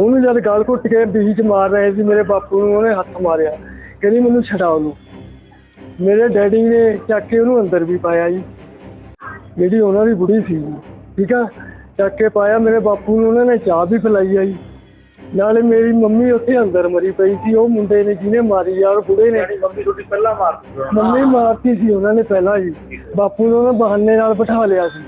ਉਹਨੂੰ ਜਦ ਗਾਲ ਘੁੱਟ ਕੇ ਬੀਚ ਮਾਰ ਰਹੇ ਸੀ ਮੇਰੇ ਬਾਪੂ ਨੂੰ ਉਹਨੇ ਹੱਥ ਮਾਰਿਆ। ਕਹਿੰਦੀ ਮੈਨੂੰ ਛਡਾ ਉਹਨੂੰ। ਮੇਰੇ ਡੈਡੀ ਨੇ ਚੱਕ ਕੇ ਉਹਨੂੰ ਅੰਦਰ ਵੀ ਪਾਇਆ ਜੀ। ਜਿਹੜੀ ਉਹਨਾਂ ਦੀ ਬੁੜੀ ਸੀ। ਠੀਕ ਆ? ਚੱਕ ਕੇ ਪਾਇਆ ਮੇਰੇ ਬਾਪੂ ਨੂੰ ਉਹਨਾਂ ਨੇ ਚਾਹ ਵੀ ਪਿਲਾਈ ਆ ਜੀ। ਨਾਲੇ ਮੇਰੀ ਮੰਮੀ ਉੱਥੇ ਅੰਦਰ ਮਰੀ ਪਈ ਸੀ। ਉਹ ਮੁੰਡੇ ਨੇ ਜਿਹਨੇ ਮਾਰੀ ਔਰ ਬੁੜੇ ਨੇ। ਮੰਮੀ ਤੁਹਾਡੀ ਪਹਿਲਾਂ ਮਾਰਤੀ। ਮੰਮੀ ਮਾਰਤੀ ਸੀ ਉਹਨਾਂ ਨੇ ਪਹਿਲਾਂ ਜੀ। ਬਾਪੂ ਨੂੰ ਉਹਨਾਂ ਬਹਾਨੇ ਨਾਲ ਬਿਠਾ ਲਿਆ ਸੀ।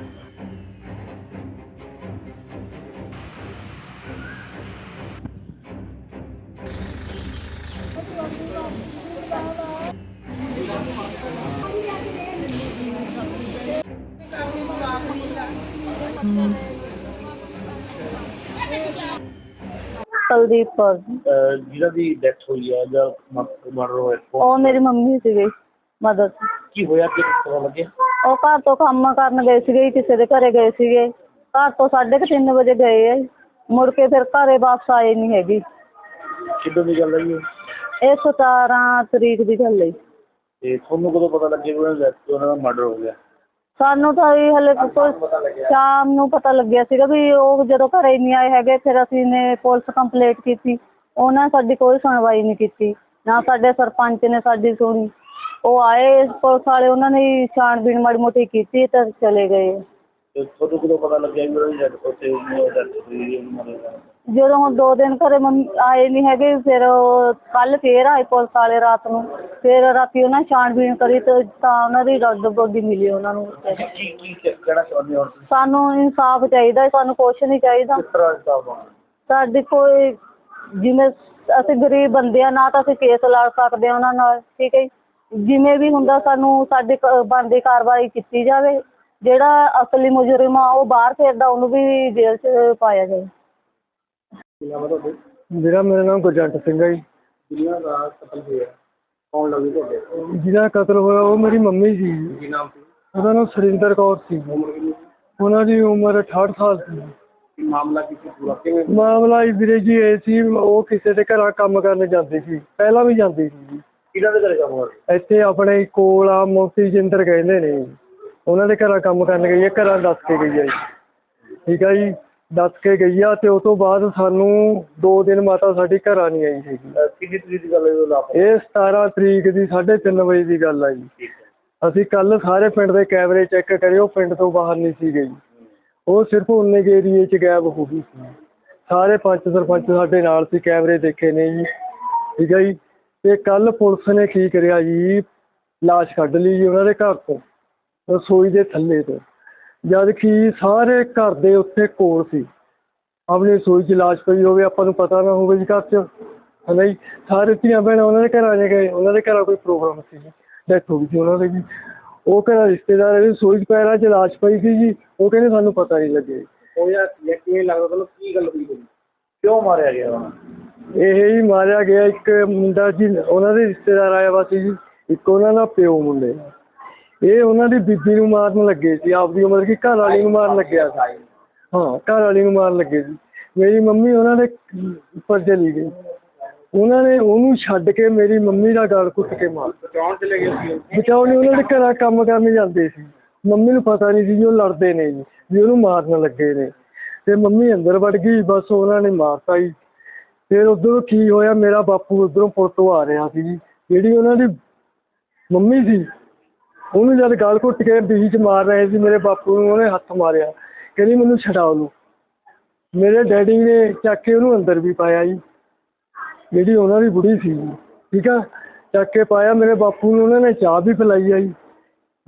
ਕੁਲਦੀਪ ਕੌਰ ਅਹ ਜਿਹਨਾਂ ਦੀ ਡੈਥ ਹੋਈ ਹੈ ਜਾਂ ਮਰਡਰ ਹੋਇਆ ਉਹ ਉਹ ਮੇਰੀ ਮੰਮੀ ਸੀਗੀ ਮਦਦ ਕੀ ਹੋਇਆ ਕਿ ਪਤਾ ਲੱਗਿਆ ਉਹ ਘਰ ਤੋਂ ਕੰਮ ਕਰਨ ਗਏ ਸੀਗੇ ਕਿਸੇ ਦੇ ਘਰੇ ਗਏ ਸੀਗੇ ਘਰ ਤੋਂ 3:30 ਵਜੇ ਗਏ ਆ ਮੁੜ ਕੇ ਫਿਰ ਘਰੇ ਵਾਪਸ ਆਏ ਨਹੀਂ ਹੈਗੀ ਕਿੱਦੋਂ ਦੀ ਗੱਲ ਹੈ ਜੀ ਇਹ? ਇਹ 17 ਤਰੀਕ ਦੀ ਗੱਲ ਹੈ ਤੇ ਤੁਹਾਨੂੰ ਕਦੋਂ ਪਤਾ ਲੱਗਿਆ ਕਿ ਉਹਨਾਂ ਦੀ death- ਉਹਨਾਂ ਦਾ ਮਰਡਰ ਹੋ ਗਿਆ ਸਾਨੂੰ ਤਾਂ ਇਹ ਹਲੇ ਕੋਈ ਸ਼ਾਮ ਨੂੰ ਪਤਾ ਲੱਗਿਆ ਸੀਗਾ ਵੀ ਉਹ ਜਦੋਂ ਘਰੇ ਨਹੀਂ ਆਏ ਹੈਗੇ ਫਿਰ ਅਸੀਂ ਨੇ ਪੁਲਿਸ ਕੰਪਲੇਂਟ ਕੀਤੀ। ਉਹਨਾਂ ਸਾਡੀ ਕੋਈ ਸੁਣਵਾਈ ਨਹੀਂ ਕੀਤੀ। ਨਾ ਸਾਡੇ ਸਰਪੰਚ ਨੇ ਸਾਡੀ ਸੁਣੀ। ਉਹ ਆਏ ਪੁਲਿਸ ਵਾਲੇ ਉਹਨਾਂ ਨੇ ਹੀ ਛਾਣਬੀਣ ਮਾੜੀ ਮੋਟੀ ਕੀਤੀ ਤੇ ਚਲੇ ਗਏ। ਤੇ ਤੁਹਾਨੂੰ ਕਦੋਂ ਪਤਾ ਲੱਗਿਆ ਕਿ ਉਹਨਾਂ ਦੀ ਡੈਥ ਉੱਥੇ ਡੈਥ ਹੋਈ ਹੈ ਉਹਨਾਂ ਦੀ ਜਦੋਂ ਹੁਣ ਦੋ ਦਿਨ ਘਰੇ ਮੰਮੀ ਆਏ ਨਹੀਂ ਹੈਗੇ ਫਿਰ ਕੱਲ ਫੇਰ ਆਏ ਪੁਲਿਸ ਵਾਲੇ ਰਾਤ ਨੂੰ ਫਿਰ ਰਾਤੀ ਉਹਨਾਂ ਛਾਣਬੀਣ ਕਰੀ ਤੇ ਤਾਂ ਉਹਨਾਂ ਦੀ ਰੱਦ ਬੋਡੀ ਮਿਲੀ ਉਹਨਾਂ ਨੂੰ ਕੀ ਕੀ ਕੀ ਕਹਿਣਾ ਚਾਹੁੰਦੇ ਹੋ ਹੁਣ ਤੁਸੀਂ? ਸਾਨੂੰ ਇਨਸਾਫ ਚਾਹੀਦਾ ਸਾਨੂੰ ਕੁਛ ਨਹੀਂ ਚਾਹੀਦਾ ਕਿਸ ਤਰ੍ਹਾਂ ਦਾ ਹਿਸਾਬ ਆ? ਸਾਡੀ ਕੋਈ ਜਿਵੇਂ ਅਸੀਂ ਗਰੀਬ ਬੰਦੇ ਆ ਨਾ ਤਾਂ ਅਸੀਂ ਕੇਸ ਲੜ ਸਕਦੇ ਹਾਂ ਉਹਨਾਂ ਨਾਲ ਠੀਕ ਹੈ ਜੀ। ਜਿਵੇਂ ਵੀ ਹੁੰਦਾ ਸਾਨੂੰ ਸਾਡੀ ਕ- ਬਣਦੀ ਕਾਰਵਾਈ ਕੀਤੀ ਜਾਵੇ ਜਿਹੜਾ ਅਸਲੀ ਮੁਜਰਮ ਆ ਉਹ ਬਾਹਰ ਫਿਰਦਾ ਉਹਨੂੰ ਵੀ ਜੇਲ੍ਹ 'ਚ ਪਾਇਆ ਜਾਵੇ ਕੀ ਨਾਮ ਹੈ ਤੁਹਾਡੇ? ਮੇਰਾ ਮੇਰਾ ਨਾਮ ਗੁਰਜੰਟ ਸਿੰਘ ਹੈ ਜੀ। ਜਿਹਨਾਂ ਦਾ ਕਤਲ ਹੋਇਆ? ਕੌਣ ਲੱਗੇ ਤੁਹਾਡੇ? ਜਿਹਦਾ ਕਤਲ ਹੋਇਆ ਉਹ ਮੇਰੀ ਮੰਮੀ ਸੀ ਕੀ ਨਾਮ ਸੀ? ਉਹਦਾ ਨਾਮ ਸੁਰਿੰਦਰ ਕੌਰ ਸੀ। ਉਮਰ ਕਿੰਨੀ ਸੀ? ਉਹਨਾਂ ਦੀ ਉਮਰ 68 ਸਾਲ ਸੀ। ਕੀ ਮਾਮਲਾ ਕੀ ਸੀ ਪੂਰਾ? ਕਿਵੇਂ ਮਾਮਲਾ ਇਹ ਵੀਰੇ ਜੀ ਇਹ ਸੀ ਉਹ ਕਿਸੇ ਦੇ ਘਰਾਂ ਕੰਮ ਕਰਨ ਜਾਂਦੀ ਸੀ। ਪਹਿਲਾਂ ਵੀ ਜਾਂਦੀ ਸੀ ਜੀ। ਕਿਹਨਾਂ ਦੇ ਘਰੇ ਕੰਮ ਕਰਦੇ ਇੱਥੇ ਆਪਣੇ ਕੋਲ ਆ ਮੋਤੀ ਜਿੰਦਰ ਕਹਿੰਦੇ ਨੇ। ਜੀ। ਉਹਨਾਂ ਦੇ ਘਰਾਂ ਕੰਮ ਕਰਨ ਗਈ ਹੈ ਘਰਾਂ ਦੱਸ ਕੇ ਗਈ ਹੈ ਜੀ। ਠੀਕ ਹੈ ਜੀ। ਦੱਸ ਕੇ ਗਈ ਆ ਤੇ ਉਸ ਤੋਂ ਬਾਅਦ ਸਾਨੂੰ 2 ਦਿਨ ਮਾਤਾ ਸਾਡੀ ਘਰਾਂ ਨਹੀਂ ਆਈ ਹੈਗੀ ਅਹ ਕਿੰਨੀ ਤਰੀਕ ਦੀ ਗੱਲ ਹੈ ਲਾਪਤਾ? ਇਹ 17 ਤਰੀਕ ਦੀ 3:30 ਵਜੇ ਦੀ ਗੱਲ ਆ ਜੀ। ਅਸੀਂ ਕੱਲ ਸਾਰੇ ਪਿੰਡ ਦੇ ਕੈਮਰੇ ਚੈੱਕ ਕਰੇ ਉਹ ਪਿੰਡ ਤੋਂ ਬਾਹਰ ਨਹੀਂ ਸੀ ਗਈ ਉਹ ਸਿਰਫ ਉਨੇ ਕੇ ਏਰੀਏ 'ਚ ਗਾਇਬ ਹੋ ਗਈ ਸੀ। ਸਾਰੇ ਪੰਚ ਸਰਪੰਚ ਸਾਡੇ ਨਾਲ ਸੀ ਕੈਮਰੇ ਦੇਖੇ ਨੇ ਜੀ। ਠੀਕ ਹੈ ਜੀ। ਤੇ ਕੱਲ ਪੁਲਿਸ ਨੇ ਕੀ ਕਰਿਆ ਜੀ? ਲਾਸ਼ ਕੱਢ ਲਈ ਜੀ ਉਹਨਾਂ ਦੇ ਘਰ ਤੋਂ ਰਸੋਈ ਦੇ ਥੱਲੇ ਤੋਂ। ਜਦ ਕਿ ਸਾਰੇ ਘਰ ਦੇ ਉੱਤੇ ਕੋਲ ਸੀ। ਆਪਣੀ ਰਸੋਈ 'ਚ ਲਾਸ਼ ਪਈ ਹੋਵੇ ਆਪਾਂ ਨੂੰ ਪਤਾ ਨਾ ਹੋਵੇ ਜੀ ਘਰ 'ਚ। ਹਨਾ ਜੀ? ਸਾਰੇ ਧੀਆਂ ਭੈਣਾਂ ਉਹਨਾਂ ਦੇ ਘਰਾਂ 'ਚ ਗਏ ਉਹਨਾਂ ਦੇ ਘਰਾਂ ਕੋਈ ਪ੍ਰੋਗਰਾਮ ਸੀ ਡੈਥ ਹੋ ਗਈ ਸੀ ਉਹਨਾਂ ਦੀ ਜੀ। ਉਹ ਘਰਾਂ ਰਿਸ਼ਤੇਦਾਰ ਦੀ ਰਸੋਈ 'ਚ ਪੈਰਾਂ 'ਚ ਲਾਸ਼ ਪਈ ਸੀ ਜੀ। ਉਹ ਕਹਿੰਦੇ ਸਾਨੂੰ ਪਤਾ ਨਹੀਂ ਲੱਗਿਆ ਜੀ। ਉਹ ਯਾਰ ਕਿਵੇਂ ਲੱਗਦਾ ਤੁਹਾਨੂੰ? ਕੀ ਗੱਲ ਹੋਈ ਹੋਈ? ਕਿਉਂ ਮਾਰਿਆ ਗਿਆ ਉਹਨਾਂ ਨੂੰ? ਇਹ ਹੀ ਮਾਰਿਆ ਗਿਆ ਇੱਕ ਮੁੰਡਾ ਜੀ ਉਹਨਾਂ ਦੇ ਰਿਸ਼ਤੇਦਾਰ ਆਇਆ ਵਾ ਸੀ ਜੀ। ਇੱਕ ਉਹਨਾਂ ਦਾ ਪਿਓ ਮੁੰਡੇ। ਇਹ ਉਹਨਾਂ ਦੀ ਬੀਬੀ ਨੂੰ ਮਾਰਨ ਲੱਗੇ ਸੀ ਆਪਦੀ ਉਮਰ ਕੀ ਘਰ ਵਾਲੀ ਨੂੰ ਮਾਰਨ ਲੱਗਿਆ ਸੀ। ਹਾਂ ਘਰ ਵਾਲੀ ਨੂੰ ਮਾਰਨ ਲੱਗੇ ਸੀ। ਮੇਰੀ ਮੰਮੀ ਉਹਨਾਂ ਦੇ ਉੱਪਰ ਚਲੀ ਗਈ। ਉਹਨਾਂ ਨੇ ਉਹਨੂੰ ਛੱਡ ਕੇ ਮੇਰੀ ਮੰਮੀ ਦਾ ਗਲ ਘੁੱਟ ਕੇ ਮਾਰ ਬਚਾਉਣ ਚਲੇ ਗਏ ਸੀ ਉਹਨਾਂ ਦੇ ਘਰਾਂ ਕੰਮ ਕਰਨ ਜਾਂਦੇ ਸੀ। ਮੰਮੀ ਨੂੰ ਪਤਾ ਨਹੀਂ ਸੀ ਜੀ ਉਹ ਲੜਦੇ ਨੇ ਜੀ ਵੀ ਉਹਨੂੰ ਮਾਰਨ ਲੱਗੇ ਨੇ। ਤੇ ਮੰਮੀ ਅੰਦਰ ਵੜ ਗਈ ਬਸ ਉਹਨਾਂ ਨੇ ਮਾਰਤਾ ਜੀ। ਫਿਰ ਉਧਰੋਂ ਕੀ ਹੋਇਆ ਮੇਰਾ ਬਾਪੂ ਉਧਰੋਂ ਪੁਲ ਤੋਂ ਆ ਰਿਹਾ ਸੀ ਜੀ। ਜਿਹੜੀ ਉਹਨਾਂ ਦੀ ਮੰਮੀ ਸੀ ਉਹਨੂੰ ਜਦ ਗਾਲ ਘੁੱਟ ਕੇ ਬੀਚ ਮਾਰ ਰਹੇ ਸੀ ਮੇਰੇ ਬਾਪੂ ਨੂੰ ਉਹਨੇ ਹੱਥ ਮਾਰਿਆ। ਕਹਿੰਦੀ ਮੈਨੂੰ ਛਡਾ ਉਹਨੂੰ। ਮੇਰੇ ਡੈਡੀ ਨੇ ਚੱਕ ਕੇ ਉਹਨੂੰ ਅੰਦਰ ਵੀ ਪਾਇਆ ਜੀ। ਜਿਹੜੀ ਉਹਨਾਂ ਦੀ ਬੁੜੀ ਸੀ ਠੀਕ ਆ? ਚੱਕ ਕੇ ਪਾਇਆ ਮੇਰੇ ਬਾਪੂ ਨੂੰ ਉਹਨਾਂ ਨੇ ਚਾਹ ਵੀ ਪਿਲਾਈ ਆ ਜੀ।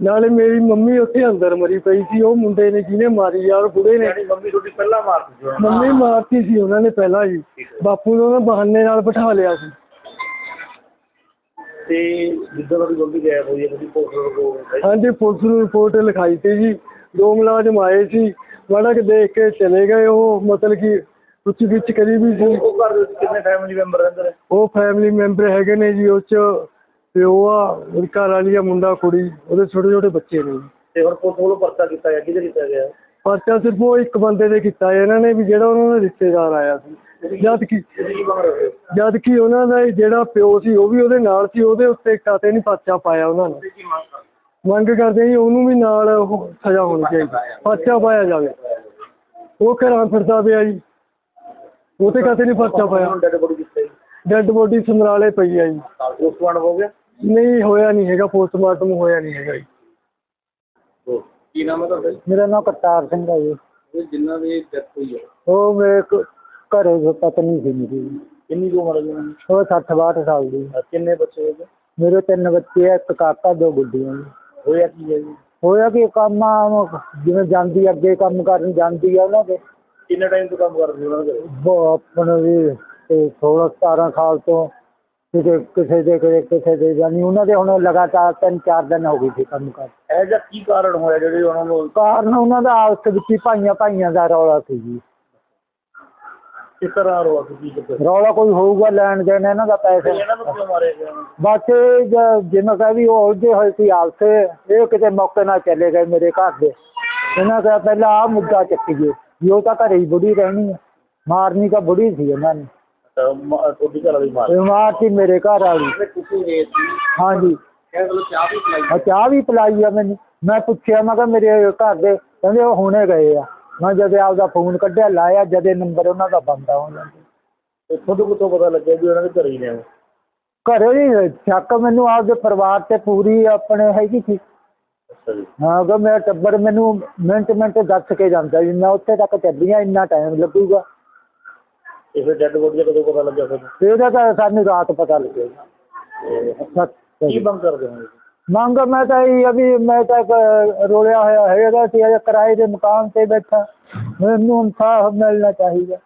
ਨਾਲੇ ਮੇਰੀ ਮੰਮੀ ਉੱਥੇ ਅੰਦਰ ਮਰੀ ਪਈ ਸੀ ਉਹ ਮੁੰਡੇ ਨੇ ਜਿਹਨੇ ਮਾਰੀ ਔਰ ਬੁੜੇ ਨੇ। ਮੰਮੀ ਤੁਹਾਡੀ ਪਹਿਲਾਂ ਮਾਰਤੀ ਸੀ। ਮੰਮੀ ਮਾਰਤੀ ਸੀ ਉਹਨਾਂ ਨੇ ਪਹਿਲਾਂ ਜੀ। ਬਾਪੂ ਨੂੰ ਉਹਨਾਂ ਬਹਾਨੇ ਨਾਲ ਬਿਠਾ ਲਿਆ ਸੀ। ਤੇ ਜਿੱਦਾਂ ਗਾਇਬ ਹੋਈ ਹੈ ਹਾਂਜੀ ਪੁਲਿਸ ਨੂੰ ਰਿਪੋਰਟ ਲਿਖਾਈ ਸੀ ਜੀ। ਦੋ ਮੁਲਾਜ਼ਮ ਆਏ ਸੀ। ਮਾੜਾ ਕਿ ਦੇਖ ਕੇ ਚਲੇ ਗਏ ਉਹ ਮਤਲਬ ਕਿ ਪੁੱਛ ਗਿੱਛ ਕਰੀ ਵੀ ਸੀ। ਉਹ ਘਰ ਦੇ ਵਿੱਚ ਕਿੰਨੇ ਫੈਮਿਲੀ ਮੈਂਬਰ ਰਹਿੰਦੇ ਨੇ? ਉਹ ਫੈਮਿਲੀ ਮੈਂਬਰ ਹੈਗੇ ਨੇ ਜੀ ਉਹ ਚ ਪਿਓ ਆ ਉਹਦੀ ਘਰ ਵਾਲੀ ਆ ਮੁੰਡਾ ਕੁੜੀ ਉਹਦੇ ਛੋਟੇ ਛੋਟੇ ਬੱਚੇ ਨੇ ਜੀ। ਤੇ ਹੁਣ ਪੁਲਿਸ ਵੱਲੋਂ ਪਰਚਾ ਕੀਤਾ ਗਿਆ ਕਿਹਦੇ ਕੀਤਾ ਗਿਆ? ਪਰਚਾ ਸਿਰਫ ਉਹ ਇੱਕ ਬੰਦੇ ਦੇ ਕੀਤਾ ਇਹਨਾਂ ਨੇ ਵੀ ਜਿਹੜਾ ਉਹਨਾਂ ਦਾ ਰਿਸ਼ਤੇਦਾਰ ਆਇਆ ਸੀ। ਜਦ ਕਿ ਜਦ ਕਿ ਉਹਨਾਂ ਦਾ ਜਿਹੜਾ ਪਿਓ ਸੀ ਉਹ ਵੀ ਉਹਦੇ ਨਾਲ ਸੀ ਉਹਦੇ ਉੱਤੇ ਕਾਤੇ ਨਹੀਂ ਪਰਚਾ ਪਾਇਆ ਉਹਨਾਂ ਨੇ। ਮੰਗ ਕਰਦੇ? ਜੀ ਉਹਨੂੰ ਵੀ ਨਾਲ ਉਹ ਸਜ਼ਾ ਹੋਣੀ ਚਾਹੀਦੀ। ਪਰਚਾ ਪਾਇਆ ਜਾਵੇ। ਉਹ ਘਰਾਂ ਫਿਰਦਾ ਪਿਆ ਜੀ। ਉਹ ਤੇ ਕਦੇ ਨਹੀਂ ਪਰਚਾ ਪਾਇਆ। ਡੈਡ ਬੋਡੀ ਸਮਰਾਲੇ ਪਈ ਆ ਜੀ। ਪੋਸਟਮਾਰਟਮ ਹੋ ਗਿਆ? ਨਹੀਂ ਹੋਇਆ ਨਹੀਂ ਹੈਗਾ ਪੋਸਟਮਾਰਟਮ ਹੋਇਆ ਨਹੀਂ ਹੈਗਾ ਜੀ। ਉਹ ਕੀ ਨਾਮ ਹੈ ਤੁਹਾਡਾ ਮੇਰਾ ਨਾਮ ਕਰਤਾਰ ਸਿੰਘ ਹੈ ਜੀ। ਜਿਨ੍ਹਾਂ ਦੀ ਡੈਥ ਹੋਈ ਹੈ। ਉਹ ਮੇਰੇ ਘਰੇ ਜੋ ਪਤਨੀ ਸੀ ਮੇਰੀ। ਕਿੰਨੀ ਕੁ ਉਮਰ ਹੈ ਜੀ ਉਹਨਾਂ ਦੀ ਉਹ 60 62 ਸਾਲ ਦੀ। ਅਹ ਕਿੰਨੇ ਬੱਚੇ ਹੋਏ ਮੇਰੇ ਤਿੰਨ ਬੱਚੇ ਆ ਇੱਕ ਕਾਕਾ ਦੋ ਗੁੱਡੀਆਂ। ਜੀ ਹੋਇਆ ਕੀ ਹੈ ਜੀ? ਹੋਇਆ ਕਿ ਕੰਮ ਆ, ਜਿਵੇਂ ਜਾਂਦੀ ਆ, ਅੱਗੇ ਕੰਮ ਕਰਨ ਜਾਂਦੀ ਆ ਉਹਨਾਂ ਦੇ। ਕਿੰਨੇ ਟਾਈਮ ਤੋਂ ਕੰਮ ਕਰਦੇ ਸੀ ਉਹਨਾਂ ਦੇ? ਘਰੇ ਉਹ ਆਪਣੇ ਵੀ ਤੇ 16 17 ਸਾਲ ਤੋਂ ਕਿਤੇ ਕਿਸੇ ਦੇ ਕਿਤੇ ਕਿਸੇ ਦੇ ਜਾਨੀ ਉਹਨਾਂ ਦੇ ਹੁਣ ਲਗਾਤਾਰ ਤਿੰਨ ਚਾਰ ਦਿਨ ਹੋ ਗਏ ਸੀ ਕੰਮ ਕਰ ਇਹ ਜਿਹਾ ਕੀ ਕਾਰਨ ਹੋਇਆ ਜਿਹੜੇ ਉਹਨਾਂ ਨੂੰ ਕਾਰਨ ਉਹਨਾਂ ਦਾ ਆਪਸ ਵਿੱਚ ਹੀ ਭਾਈਆਂ ਭਾਈਆਂ ਦਾ ਰੌਲਾ ਸੀ ਜੀ। ਕਿਸ ਤਰ੍ਹਾਂ ਰੋਕ ਕੀ ਕਰਦੇ? ਰੌਲਾ ਕੋਈ ਹੋਊਗਾ ਲੈਣ ਦੇਣ ਇਹਨਾਂ ਦਾ ਪੈਸੇ। ਇਹਨਾਂ ਨੂੰ ਕਿਉਂ ਮਾਰਿਆ ਗਿਆ? ਬਸ ਜਿਵੇਂ ਕਹੇ ਵੀ ਉਹ ਉਲਝੇ ਹੋਏ ਸੀ ਆਪਸੇ ਇਹ ਕਿਤੇ ਮੌਕੇ ਨਾਲ ਚਲੇ ਗਏ ਮੇਰੇ ਘਰ ਦੇ। ਇਹਨਾਂ ਕਿਹਾ ਪਹਿਲਾਂ ਆਹ ਮੁੱਦਾ ਚੱਕੀਏ ਵੀ ਉਹ ਤਾਂ ਘਰੇ ਹੀ ਬੁੜੀ ਰਹਿਣੀ ਹੈ ਮਾਰਨੀ ਤਾਂ ਬੁੜੀ ਸੀ ਇਹਨਾਂ ਨੇ। ਤੁਹਾਡੀ ਘਰ ਵਾਲੀ ਮਾਰ ਇਹ ਮਾਰਤੀ ਮੇਰੇ ਘਰ ਵਾਲੀ। ਤੁਸੀਂ ਸੀ ਹਾਂਜੀ। ਚਾਹ ਵੀ ਪਿਲਾਈ? ਆ ਚਾਹ ਵੀ ਪਿਲਾਈ ਆ ਮੈਨੂੰ। ਮੈਂ ਪੁੱਛਿਆ ਮੈਂ ਕਿਹਾ ਮੇਰੇ ਘਰ ਦੇ ਕਹਿੰਦੇ ਉਹ ਹੁਣੇ ਗਏ ਆ। ਮੈਂ ਜਦ ਆਪਦਾ ਫੋਨ ਕੱਢਿਆ ਲਾਇਆ ਜਦੇ ਨੰਬਰ ਉਹਨਾਂ ਦਾ ਬੰਦ ਆ ਉਹਨਾਂ ਦਾ ਤੇ ਤੁਹਾਨੂੰ ਕਿੱਥੋਂ ਪਤਾ ਲੱਗਿਆ ਵੀ ਉਹਨਾਂ ਦੇ ਘਰੇ ਹੀ ਨੇ ਉਹ? ਘਰੇ ਹੀ ਸ਼ੱਕ ਮੈਨੂੰ ਆਪਦੇ ਪਰਿਵਾਰ ਤੇ ਪੂਰੀ ਆਪਣੇ ਹੈਗੀ ਸੀ। ਅੱਛਾ ਜੀ। ਹਾਂ ਅਗਰ ਮੇਰਾ ਟੱਬਰ ਮੈਨੂੰ ਮਿੰਟ ਮਿੰਟ ਦੱਸ ਕੇ ਜਾਂਦਾ ਵੀ ਮੈਂ ਉੱਥੇ ਤੱਕ ਚੱਲੀ ਹਾਂ ਇੰਨਾ ਟਾਈਮ ਲੱਗੂਗਾ। ਤੇ ਫਿਰ ਡੈਡ ਬੋਡੀ ਦਾ ਕਦੋਂ ਪਤਾ ਲੱਗਿਆ ਤੁਹਾਨੂੰ ਇਹਦਾ ਤਾਂ ਸਾਨੂੰ ਰਾਤ ਪਤਾ ਲੱਗੇਗਾ ਤੇ ਸੱਤ ਕੀ ਬੰਦ ਕਰਦੇ ਹੋ? ਮੰਗ ਮੈਂ ਤਾਂ ਇਹ ਵੀ ਮੈਂ ਤਾਂ ਰੋਲਿਆ ਹੋਇਆ ਹੈਗਾ ਸੀ ਅਜੇ ਕਿਰਾਏ ਦੇ ਮਕਾਨ ਤੇ ਬੈਠਾ। ਮੈਨੂੰ ਇਨਸਾਫ ਮਿਲਣਾ ਚਾਹੀਦਾ।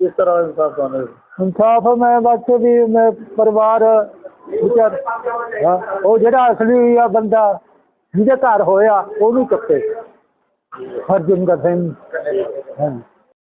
ਕਿਸ ਤਰ੍ਹਾਂ ਇਨਸਾਫ ਤੁਹਾਨੂੰ? ਇਨਸਾਫ ਮੈਂ ਬਸ ਵੀ ਮੈਂ ਪਰਿਵਾਰ ਵਿਚਾਰ ਉਹ ਜਿਹੜਾ ਅਸਲੀ ਆ ਬੰਦਾ ਜਿਹਦੇ ਘਰ ਹੋਇਆ ਉਹਨੂੰ ਚੱਕੇ। ਹਰਜਿੰਦਰ ਸਿੰਘ।